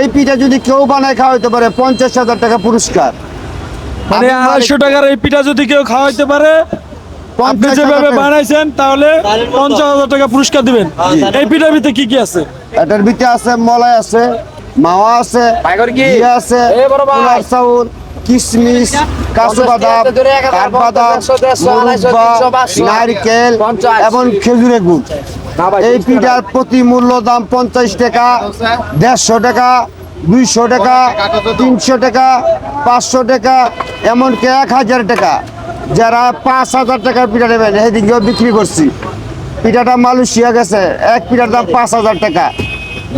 এই পিঠা যদি কেউ বানায় খাওয়াইতে পারে পঞ্চাশ হাজার টাকা পুরস্কার। মানে আড়াইশো টাকার এই পিঠা যদি কেউ খাওয়াইতে পারে আপনি পঞ্চাশ যেভাবে বানাইছেন তাহলে পঞ্চাশ হাজার টাকা পুরস্কার দিবেন। এই পিঠার ভিতরে কি কি আছে? এটার ভিতরে আছে মলাই আছে মাওয়া আছে ঘি আছে চাউল কিশমিশ কাজু বাদাম কাঠবাদাম নারকেল এবং খেজুরের গুড়। এই পিঠার প্রতি মূল্য দাম পঞ্চাশ টাকা দেড়শো টাকা দুইশো টাকা তিনশো টাকা পাঁচশো টাকা এমনকি এক হাজার টাকা। যারা পাঁচ হাজার টাকার পিঠা নেবেন সেদিকেও বিক্রি করছি। পিঠাটা মালয়েশিয়া গেছে এক পিঠার দাম পাঁচ হাজার টাকা।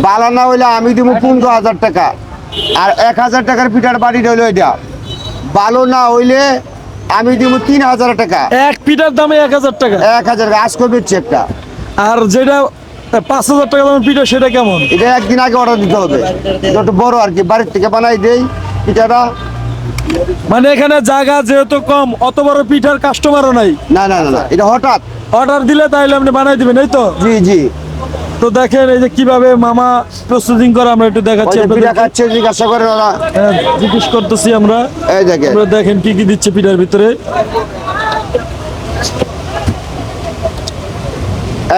বালা না হইলে আমি দিব পনেরো হাজার টাকা। আর এক হাজার টাকার পিঠার বাড়ি রইল এটা। ভালো না হইলে আমি দিব তিন হাজার টাকা। এক পিঠার দামে এক হাজার টাকা। এক হাজার টাকা আজ করবে একটা। আর যেটা পাঁচ হাজার টাকা দামের পিঠা সেটা কেমন? এটা একদিন আগে অর্ডার দিতে হবে। এটা একটু বড় আর কি বাড়ির থেকে বানাই দেই পিঠাটা। মানে এখানে জায়গা যেহেতু কম অত বড় পিঠার কাস্টমারও নাই? না না না এটা হঠাৎ। অর্ডার দিলে তাইলে আপনি বানাই দিবেন এই তো? জি জি। তো দেখেন এই যে কীভাবে মামা প্রস্তুতিং করে আমরা একটু দেখাচ্ছি পিঠা খাচ্ছে জিজ্ঞাসা করে ওরা। হ্যাঁ, জিজ্ঞেস করতেছি আমরা। এই দেখে আমরা দেখেন কি কি দিচ্ছে পিঠার ভিতরে।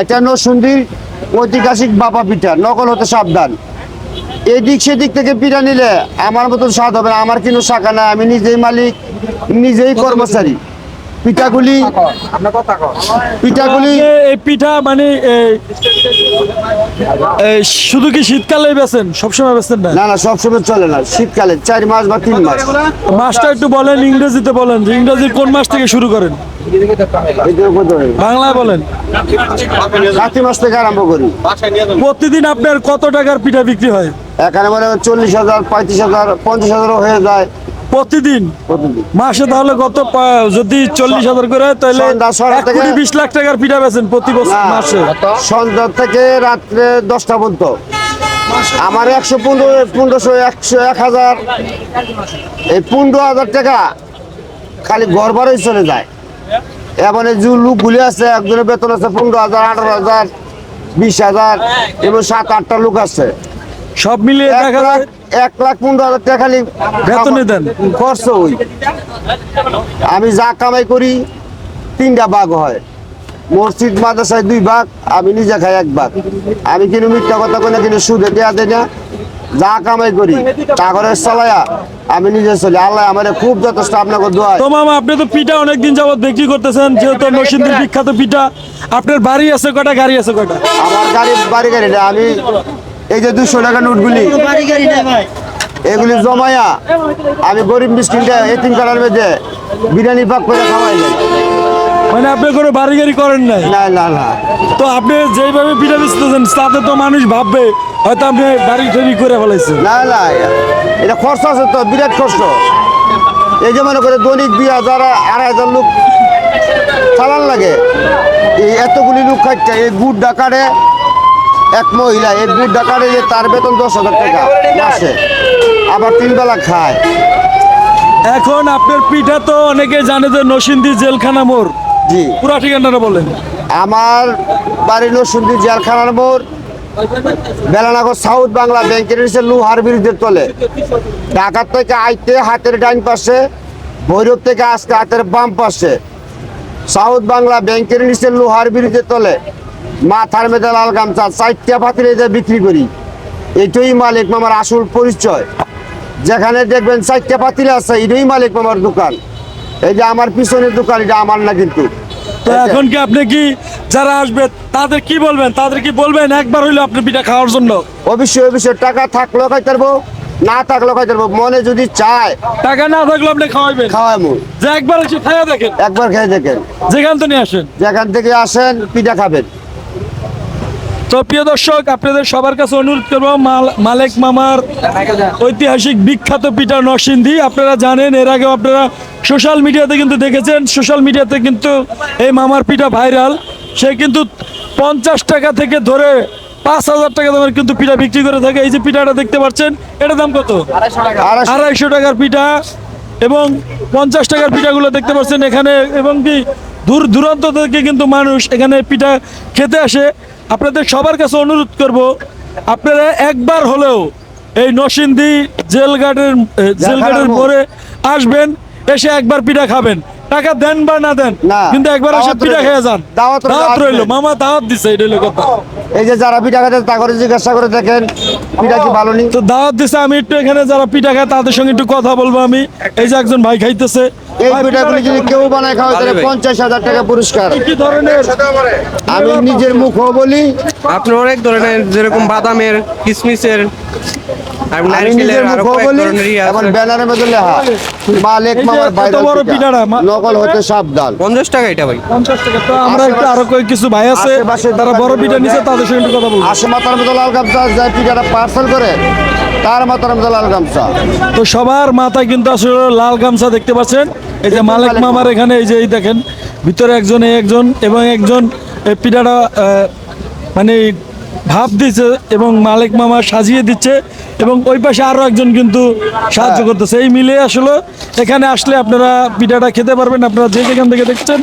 এটা নসুন্দির ঐতিহাসিক বাবা পিঠা নকল হতে সাবধান। এদিক সেদিক থেকে পিঠা নিলে আমার মতন স্বাদ হবে না আমার কিন্তু শাখা না আমি নিজেই মালিক নিজেই কর্মচারী। পিঠাগুলি পিঠাগুলি এই পিঠা মানে শুধু কি শীতকালে বেছেন সবসময় বেছেন না? না না সবসময় চলে না। শীতকালে চার মাস বা তিন মাস। মাসটা একটু বলেন ইংরেজিতে বলেন যে ইংরেজির কোন মাস থেকে শুরু করেন। বাংলায় বলেন। কাতি মাস থেকে আরম্ভ করি। প্রতিদিন আপনার কত টাকার পিঠা বিক্রি হয়? এখানে মানে চল্লিশ হাজার পঁয়ত্রিশ হাজার পঞ্চাশ হাজারও হয়ে যায়। প্রতিদিন? মাসে তাহলে কত পা- যদি চল্লিশ হাজার করে তাহলে এক কোটি বিশ লাখ টাকার পিঠা বেছেন প্রতি বছর মাসে। সন্ধ্যা থেকে রাত্রে দশটা পর্যন্ত। আমার একশো পনেরো পনেরোশো একশো এক হাজার। এই পনেরো হাজার টাকা খালি ঘর ভাড়াই চলে যায়। এমন যে লোকগুলি আছে একজনের বেতন আছে পনেরো হাজার আঠারো হাজার বিশ হাজার এবং সাত আটটা লোক আছে। সব মিলিয়ে এক দেখা যায় এক লাখ পনেরো হাজার টাকা খালি বেতনে দেন? খরচ ওই। আমি যা কামাই করি তিনটা ভাগ হয়। মসজিদ মাদ্রাসায় দুই ভাগ আমি নিজে খাই এক ভাগ। আমি কিন্তু মিথ্যা কথা কোনো কিন্তু সুদে দেওয়া দেয় না। যা কামাই করি তা করে চালায়া আমি নিজে চলি। আল্লাহ আমার খুব যথেষ্ট আপনাকে দোয়া তো মামা আপনি তো পিঠা অনেকদিন যাবত বিক্রি করতেছেন যেহেতু নরসিংদীর বিখ্যাত পিঠা। আপনার বাড়ি আছে কয়টা গাড়ি আছে কয়টা? আমার গাড়ি বাড়ি গাড়ি আমি এই যে দুশো টাকা নোটগুলি। এগুলি জমায়া আমি গরিব মিসকিনটা এতিম কাটার মধ্যে বিরিয়ানি পাক করে খাওয়াই যাই মানে আপনি কোনো বাড়ি গাড়ি করেন নাই? না না না। তো আপনি যেইভাবে পিঠা বেচতেছেন তাতে তো মানুষ ভাববে হয়তো আপনি বাড়ি টাড়ি করে ফেলাইছেন। না না এটা খরচ আছে তো বিরাট খরচ। এই যে মনে করে দৈনিক দুই হাজার আড়াই হাজার লোক চালান লাগে। এই এতগুলি লোক খাচ্ছে এই গুড় ডাকারে এক মহিলা এই গুড় ডাকারে যে তার বেতন দশ হাজার টাকা মাসে আবার তিন বেলা খায়। এখন আপনার পিঠা তো অনেকে জানে যে নসিন্দি জেলখানা মোড়। জি। পুরা ঠিকানাটা বলেন। আমার বাড়ি নসুন্দি জেলখানার মোড়। বেলানগর সাউথ বাংলা ব্যাংকের নিচে লোহার বিরুদ্ধে তলে। ঢাকার থেকে আইতে হাতের ডাইন পাশে ভৈরব থেকে আসতে হাতের বাম পাশে। সাউথ বাংলা ব্যাংকের নিচে লোহার বিরুদ্ধে তলে। মাথার মেধা লাল গামছা চারটা পাতিলে যে বিক্রি করি এটাই মালিক মামার আসল পরিচয়। যেখানে দেখবেন চারটা পাতিলে আছে এটাই মালিক মামার দোকান। এই যে আমার পিছনের দোকান এটা আমার না কিন্তু। তো এখন কি আপনি কি যারা আসবে তাদের কি বলবেন? তাদের কি বলবেন একবার হইল আপনি পিঠা খাওয়ার জন্য? অবশ্যই অবশ্যই। টাকা থাকলেও খাইতে পারব না থাকলেও খাইতে পারব মনে যদি চায় টাকা না থাকলে আপনি খাওয়াইবেন? খাওয়াবো যে একবার এসে খাইয়া দেখেন। একবার খেয়ে দেখেন। যেখান থেকে আসেন? যেখান থেকে আসেন পিঠা খাবেন। তো প্রিয় দর্শক, আপনাদের সবার কাছে অনুরোধ করব মালেক মামার ঐতিহাসিক বিখ্যাত পিঠা নরসিংদী, আপনারা জানেন, এর আগেও আপনারা সোশ্যাল মিডিয়াতে কিন্তু দেখেছেন, সোশ্যাল মিডিয়াতে কিন্তু এই মামার পিঠা ভাইরাল। সে কিন্তু পঞ্চাশ টাকা থেকে ধরে পাঁচ হাজার টাকা দামের কিন্তু পিঠা বিক্রি করে থাকে। এই যে পিঠাটা দেখতে পাচ্ছেন, এটার দাম কত? আড়াইশো টাকার পিঠা। এবং পঞ্চাশ টাকার পিঠাগুলো দেখতে পাচ্ছেন এখানে। এবং কি দূর দূরান্ত থেকে কিন্তু মানুষ এখানে পিঠা খেতে আসে। আপনাদের সবার কাছে অনুরোধ করব আপনারা একবার হলেও এই নসিন্দি জেলগার্ডের জেলগার্ডের পরে আসবেন এসে একবার পিঠা খাবেন। টাকা দেন বা না দেন না। কিন্তু একবার এসে পিঠা খেয়ে যান। দাওয়াত রইল। মামা দাওয়াত দিছে এটা হলো কথা। এই যে যারা পিঠা খাতে তা করে জিজ্ঞাসা করে দেখেন পিঠা কি ভালো নি? তো দাওয়াত দিছে আমি একটু এখানে যারা পিঠা খায় তাদের সঙ্গে একটু কথা বলব আমি। এই যে একজন ভাই খাইতেছে। এই পিঠাগুলি যদি কেউ বানায় খাওয়া তাহলে। পঞ্চাশ হাজার টাকা পুরস্কার। কি ধরনের? আমি নিজের মুখও বলি। আপনার অনেক ধরনের যেরকম বাদামের কিশমিশের আমি নারকেলের নিজের আরও মুখও বলি এবং ব্যানারের মধ্যে লেখা মালিক মামার এত বাইরে বড় পিঠাটা, মা- নকল হতে সাবধান পঞ্চাশ টাকা এটা ভাই। পঞ্চাশ টাকা। তো আমরা একটু আরও কিছু ভাই আছে তারা বড় পিঠা নেয়। তাদের সঙ্গে কথা বলব। আসে মাথার মতো লাল গামছা যায় পিঠাটা পার্সেল করে তার মাথার মতো লাল গামছা। তো সবার মাথায় কিন্তু আসলে লাল গামছা দেখতে পাচ্ছেন। এই যে মালিক মামার এখানে এই যে এই দেখেন ভিতরে একজন একজন এবং একজন এই পিঠাটা আহ, মানে ভাব দিচ্ছে এবং মালিক মামা সাজিয়ে দিচ্ছে এবং ওই পাশে আরও একজন কিন্তু সাহায্য করতেছে। এই মিলে আসলে এখানে আসলে আপনারা পিঠাটা খেতে পারবেন আপনারা যে যেখান থেকে দেখছেন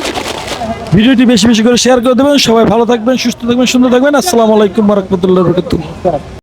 ভিডিওটি বেশি বেশি করে শেয়ার করে দেবেন। সবাই ভালো থাকবেন সুস্থ থাকবেন সুন্দর থাকবেন। আসসালামু আলাইকুম রহমতুল্লাহ